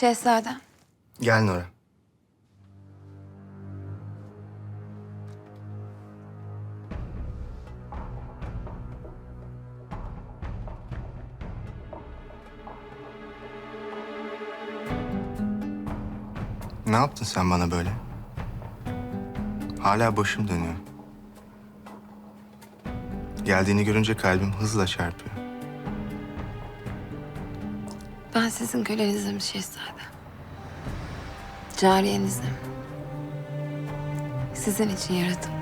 Şehzadem. Gel Nora. Ne yaptın sen bana böyle? Hala başım dönüyor. Geldiğini görünce kalbim hızla çarpıyor. Ben sizin kölenizim şehzadem. Cariyenizim. Sizin için yaratıldım.